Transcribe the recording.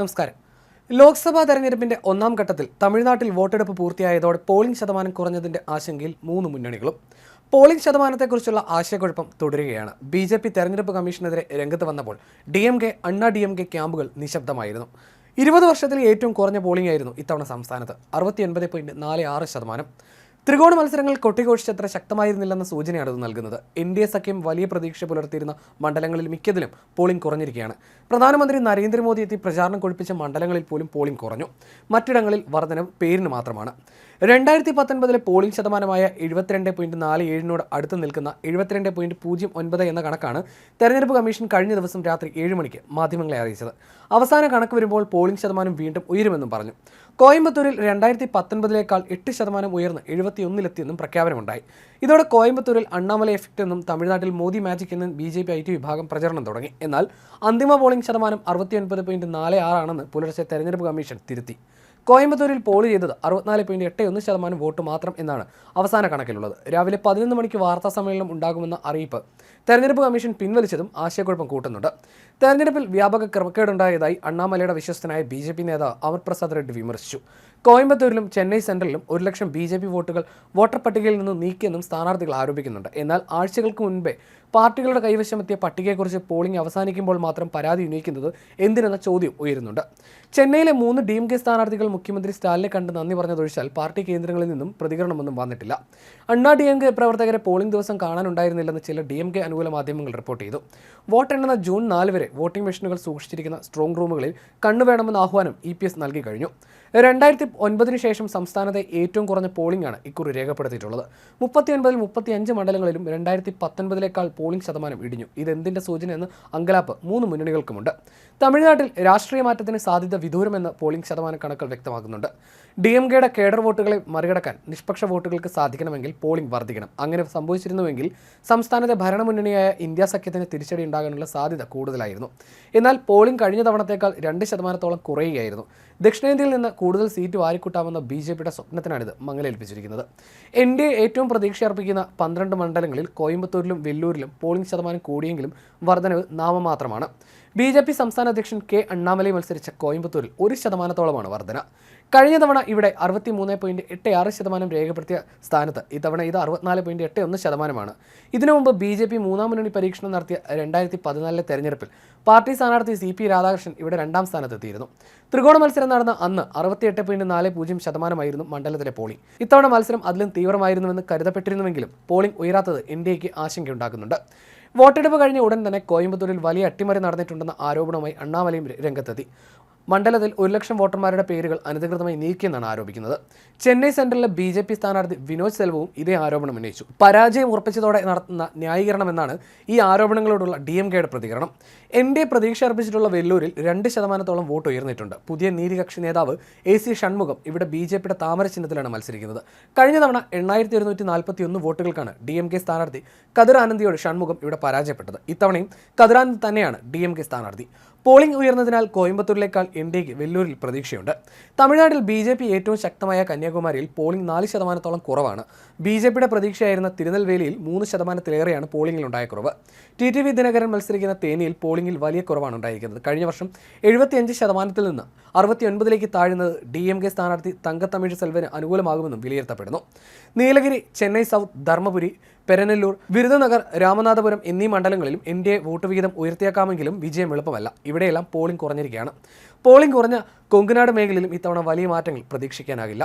നമസ്കാരം. ലോക്സഭാ തെരഞ്ഞെടുപ്പിന്റെ ഒന്നാം ഘട്ടത്തിൽ തമിഴ്നാട്ടിൽ വോട്ടെടുപ്പ് പൂർത്തിയായതോടെ പോളിംഗ് ശതമാനം കുറഞ്ഞതിന്റെ ആശങ്കയിൽ മൂന്ന് മുന്നണികളും. പോളിംഗ് ശതമാനത്തെക്കുറിച്ചുള്ള ആശയക്കുഴപ്പം തുടരുകയാണ്. ബി ജെ പി തെരഞ്ഞെടുപ്പ് കമ്മീഷനെതിരെ രംഗത്ത് വന്നപ്പോൾ D M K Anna D M K ക്യാമ്പുകൾ നിശബ്ദമായിരുന്നു. ഇരുപത് വർഷത്തിൽ ഏറ്റവും കുറഞ്ഞ പോളിംഗ് ആയിരുന്നു ഇത്തവണ സംസ്ഥാനത്ത്. അറുപത്തി ഒൻപത് പോയിന്റ് നാല് ആറ് ശതമാനം. ത്രികോണ മത്സരങ്ങൾ കൊട്ടിഘോഷിച്ചത്ര ശക്തമായിരുന്നില്ലെന്ന സൂചനയാണ് ഇത് നൽകുന്നത്. എൻ ഡി എ സഖ്യം വലിയ പ്രതീക്ഷ പുലർത്തിയിരുന്ന മണ്ഡലങ്ങളിൽ മിക്കതിലും പോളിംഗ് കുറഞ്ഞിരിക്കുകയാണ്. പ്രധാനമന്ത്രി നരേന്ദ്രമോദി എത്തി പ്രചാരണം കൊഴിപ്പിച്ച മണ്ഡലങ്ങളിൽ പോലും പോളിംഗ് കുറഞ്ഞു. മറ്റിടങ്ങളിൽ വർധനം പേരിന് മാത്രമാണ്. രണ്ടായിരത്തി പത്തൊൻപതിലെ പോളിംഗ് ശതമാനമായ എഴുപത്തിരണ്ട് പോയിന്റ് നാല് ഏഴിനോട് അടുത്ത് നിൽക്കുന്ന എഴുപത്തിരണ്ട് പോയിന്റ് പൂജ്യം ഒൻപത് എന്ന കണക്കാണ് തെരഞ്ഞെടുപ്പ് കമ്മീഷൻ കഴിഞ്ഞ ദിവസം രാത്രി ഏഴ് മണിക്ക് മാധ്യമങ്ങളെ അറിയിച്ചത്. അവസാന കണക്ക് വരുമ്പോൾ പോളിംഗ് ശതമാനം വീണ്ടും ഉയരുമെന്നും പറഞ്ഞു. കോയമ്പത്തൂരിൽ രണ്ടായിരത്തി പത്തൊൻപതിലേക്കാൾ എട്ട് ശതമാനം ഉയർന്ന് എഴുപത്തിയൊന്നിലെത്തിയെന്നും പ്രഖ്യാപനമുണ്ടായി. ഇതോടെ കോയമ്പത്തൂരിൽ അണ്ണാമല എഫക്റ്റ് എന്നും തമിഴ്നാട്ടിൽ മോദി മാജിക് എന്നും B J P I T വിഭാഗം പ്രചരണം തുടങ്ങി. എന്നാൽ അന്തിമ പോളിംഗ് ശതമാനം അറുപത്തിയൊൻപത് പോയിന്റ് നാല് ആറാണെന്ന് പുലർച്ചെ തെരഞ്ഞെടുപ്പ് കമ്മീഷൻ തിരുത്തി. കോയമ്പത്തൂരിൽ പോൾ ചെയ്തത് അറുപത്തിനാല് പോയിന്റ് എട്ട് ഒന്ന് ശതമാനം വോട്ട് മാത്രം എന്നാണ് അവസാന കണക്കിലുള്ളത്. രാവിലെ പതിനൊന്ന് മണിക്ക് വാർത്താ സമ്മേളനം ഉണ്ടാകുമെന്ന അറിയിപ്പ് തെരഞ്ഞെടുപ്പ് കമ്മീഷൻ പിൻവലിച്ചതും ആശയക്കുഴപ്പം കൂട്ടുന്നുണ്ട്. തെരഞ്ഞെടുപ്പിൽ വ്യാപക ക്രമക്കേടുണ്ടായതായി അണ്ണാമലയുടെ വിശ്വസ്തനായ ബി ജെ പി നേതാവ് അമർ പ്രസാദ് റെഡ്ഡി വിമർശിച്ചു. കോയമ്പത്തൂരിലും ചെന്നൈ സെൻട്രലിലും ഒരു ലക്ഷം ബി ജെ പി വോട്ടുകൾ വോട്ടർ പട്ടികയിൽ നിന്ന് നീക്കിയെന്നും സ്ഥാനാർത്ഥികൾ ആരോപിക്കുന്നുണ്ട്. എന്നാൽ ആഴ്ചകൾക്ക് മുൻപേ പാർട്ടികളുടെ കൈവശമെത്തിയ പട്ടികയെക്കുറിച്ച് പോളിംഗ് അവസാനിക്കുമ്പോൾ മാത്രം പരാതി ഉന്നയിക്കുന്നത് എന്തിനെന്ന ചോദ്യം ഉയരുന്നുണ്ട്. ചെന്നൈയിലെ മൂന്ന് ഡി എം കെ സ്ഥാനാർത്ഥികൾ മുഖ്യമന്ത്രി സ്റ്റാലിനെ കണ്ട് നന്ദി പറഞ്ഞതൊഴിച്ചാൽ പാർട്ടി കേന്ദ്രങ്ങളിൽ നിന്നും പ്രതികരണമൊന്നും വന്നിട്ടില്ല. അണ്ണാ ഡി എം കെ പ്രവർത്തകരെ പോളിംഗ് ദിവസം കാണാനുണ്ടായിരുന്നില്ലെന്ന് ചില ഡി എം കെ അനുകൂല മാധ്യമങ്ങൾ റിപ്പോർട്ട് ചെയ്തു. വോട്ടെണ്ണുന്ന ജൂൺ നാല് വരെ വോട്ടിംഗ് മെഷീനുകൾ സൂക്ഷിച്ചിരിക്കുന്ന സ്ട്രോങ് റൂമുകളിൽ കണ്ണുവേണമെന്ന ആഹ്വാനം ഇ പി എസ് നൽകി കഴിഞ്ഞു. രണ്ടായിരത്തി ഒൻപതിന് ശേഷം സംസ്ഥാനത്തെ ഏറ്റവും കുറഞ്ഞ പോളിംഗാണ് ഇക്കുറി രേഖപ്പെടുത്തിയിട്ടുള്ളത്. മുപ്പത്തിയൊൻപതിൽ മുപ്പത്തി അഞ്ച് മണ്ഡലങ്ങളിലും രണ്ടായിരത്തി പത്തൊൻപതിലേക്കാൾ പോളിംഗ് ശതമാനം ഇടിഞ്ഞു. ഇതെന്തിന്റെ സൂചന എന്ന് അങ്കലാപ്പ് മൂന്ന് മുന്നണികൾക്കുമുണ്ട്. തമിഴ്നാട്ടിൽ രാഷ്ട്രീയ മാറ്റത്തിന് സാധ്യത വിദൂരമെന്ന് പോളിംഗ് ശതമാന കണക്കുകൾ വ്യക്തമാക്കുന്നുണ്ട്. ഡി എം കെയുടെ കേഡർ വോട്ടുകളെ മറികടക്കാൻ നിഷ്പക്ഷ വോട്ടുകൾക്ക് സാധിക്കണമെങ്കിൽ പോളിംഗ് വർദ്ധിക്കണം. അങ്ങനെ സംഭവിച്ചിരുന്നുവെങ്കിൽ സംസ്ഥാനത്തെ ഭരണമുന്നണിയായ ഇന്ത്യ സഖ്യത്തിന് തിരിച്ചടി ഉണ്ടാകാനുള്ള സാധ്യത കൂടുതലായിരുന്നു. എന്നാൽ പോളിംഗ് കഴിഞ്ഞ തവണത്തേക്കാൾ രണ്ട് ശതമാനത്തോളം കുറയുകയായിരുന്നു. ദക്ഷിണേന്ത്യയിൽ നിന്ന് കൂടുതൽ സീറ്റ് വാരിക്കൂട്ടാമെന്ന ബി ജെ പിയുടെ സ്വപ്നത്തിനാണിത് മങ്ങലേൽപ്പിച്ചിരിക്കുന്നത് എൻ ഡി എ ഏറ്റവും പ്രതീക്ഷയർപ്പിക്കുന്ന പന്ത്രണ്ട് മണ്ഡലങ്ങളിൽ കോയമ്പത്തൂരിലും വെല്ലൂരിലും പോളിംഗ് ശതമാനം കൂടിയെങ്കിലും വർധനവ് നാമമാത്രമാണ്. ബി ജെ പി സംസ്ഥാന അധ്യക്ഷൻ കെ അണ്ണാമലൈ മത്സരിച്ച കോയമ്പത്തൂരിൽ ഒരു ശതമാനത്തോളമാണ് വർധന. കഴിഞ്ഞ തവണ ഇവിടെ അറുപത്തി മൂന്ന് പോയിന്റ് എട്ട് ആറ് ശതമാനം രേഖപ്പെടുത്തിയ സ്ഥാനത്ത് ഇത്തവണ ഇത് അറുപത്തിനാല് പോയിന്റ് എട്ട് ഒന്ന് ശതമാനമാണ്. ഇതിനു മുമ്പ് ബി ജെ പി മൂന്നാം മുന്നണി പരീക്ഷണം നടത്തിയ രണ്ടായിരത്തി പതിനാലിലെ തെരഞ്ഞെടുപ്പിൽ പാർട്ടി സ്ഥാനാർത്ഥി സി പി രാധാകൃഷ്ണൻ ഇവിടെ രണ്ടാം സ്ഥാനത്തെത്തിയിരുന്നു. ത്രികോണ മത്സരം നടന്ന അന്ന് അറുപത്തിയെട്ട് പോയിന്റ് നാല് പൂജ്യം ശതമാനമായിരുന്നു മണ്ഡലത്തിലെ പോളിംഗ് ഇത്തവണ മത്സരം അതിലും തീവ്രമായിരുന്നുവെന്ന് കരുതപ്പെട്ടിരുന്നുവെങ്കിലും പോളിംഗ് ഉയരാത്തത് എൻ ഡി ആശങ്കയുണ്ടാക്കുന്നുണ്ട്. വോട്ടെടുപ്പ് കഴിഞ്ഞ ഉടൻ തന്നെ കോയമ്പത്തൂരിൽ വലിയ അട്ടിമറി നടന്നിട്ടുണ്ടെന്ന ആരോപണവുമായി അണ്ണാമലയും രംഗത്തെത്തി. മണ്ഡലത്തിൽ ഒരു ലക്ഷം വോട്ടർമാരുടെ പേരുകൾ അനധികൃതമായി നീക്കിയെന്നാണ് ആരോപിക്കുന്നത്. ചെന്നൈ സെൻട്രലിലെ ബി ജെ പി സ്ഥാനാർത്ഥി വിനോദ് സെൽവവും ഇതേ ആരോപണം ഉന്നയിച്ചു. പരാജയം ഉറപ്പിച്ചതോടെ നടത്തുന്ന ന്യായീകരണമെന്നാണ് ഈ ആരോപണങ്ങളോടുള്ള ഡി എം കെയുടെ പ്രതികരണം. എൻ ഡി എ പ്രതീക്ഷ അർപ്പിച്ചിട്ടുള്ള വെല്ലൂരിൽ രണ്ട് ശതമാനത്തോളം വോട്ട് ഉയർന്നിട്ടുണ്ട്. പുതിയ നീതികക്ഷി നേതാവ് എ സി ഷൺമുഖം ഇവിടെ ബി ജെ പിയുടെ താമര ചിഹ്നത്തിലാണ് മത്സരിക്കുന്നത്. കഴിഞ്ഞ തവണ എണ്ണായിരത്തി ഒരുന്നൂറ്റി നാൽപ്പത്തി ഒന്ന് വോട്ടുകൾക്കാണ് ഡി എം കെ സ്ഥാനാർത്ഥി കതിർ ആനന്ദിയോട് ഷൺമുഖം ഇവിടെ പരാജയപ്പെട്ടത്. ഇത്തവണയും കതിരാനന്ദി തന്നെയാണ് ഡി എം കെ സ്ഥാനാർത്ഥി. പോളിംഗ് ഉയർന്നതിനാൽ കോയമ്പത്തൂരിലേക്കാൾ എക്ക് വെല്ലൂരിൽ പ്രതീക്ഷയുണ്ട്. തമിഴ്നാട്ടിൽ ബി ജെ പി ഏറ്റവും ശക്തമായ കന്യാകുമാരിയിൽ പോളിംഗ് നാല് ശതമാനത്തോളം കുറവാണ്. ബി ജെ പിയുടെ പ്രതീക്ഷയായിരുന്ന തിരുനെൽവേലിയിൽ മൂന്ന് ശതമാനത്തിലേറെയാണ് പോളിംഗിലുണ്ടായ കുറവ്. ടി ടി വി ദിനകരൻ മത്സരിക്കുന്ന തേനിയിൽ പോളിംഗിൽ വലിയ കുറവാണ് ഉണ്ടായിരിക്കുന്നത്. കഴിഞ്ഞ വർഷം എഴുപത്തിയഞ്ച് ശതമാനത്തിൽ നിന്ന് അറുപത്തിയൊൻപതിലേക്ക് താഴുന്നത് ഡി എം കെ സ്ഥാനാർത്ഥി തങ്കത്തമിഴ് സെൽവന് അനുകൂലമാകുമെന്നും വിലയിരുത്തപ്പെടുന്നു. നീലഗിരി ചെന്നൈ സൗത്ത് ധർമ്മപുരി പെരനെല്ലൂർ വിരുദനഗർ രാമനാഥപുരം എന്നീ മണ്ഡലങ്ങളിലും എൻ ഡി എ വോട്ട് വിഹിതം ഉയർത്തിയേക്കാമെങ്കിലും വിജയം എളുപ്പമല്ല. ഇവിടെയെല്ലാം പോളിംഗ് കുറഞ്ഞിരിക്കുകയാണ്. പോളിംഗ് കുറഞ്ഞ കൊങ്കനാട് മേഖലയിലും ഇത്തവണ വലിയ മാറ്റങ്ങൾ പ്രതീക്ഷിക്കാനാകില്ല.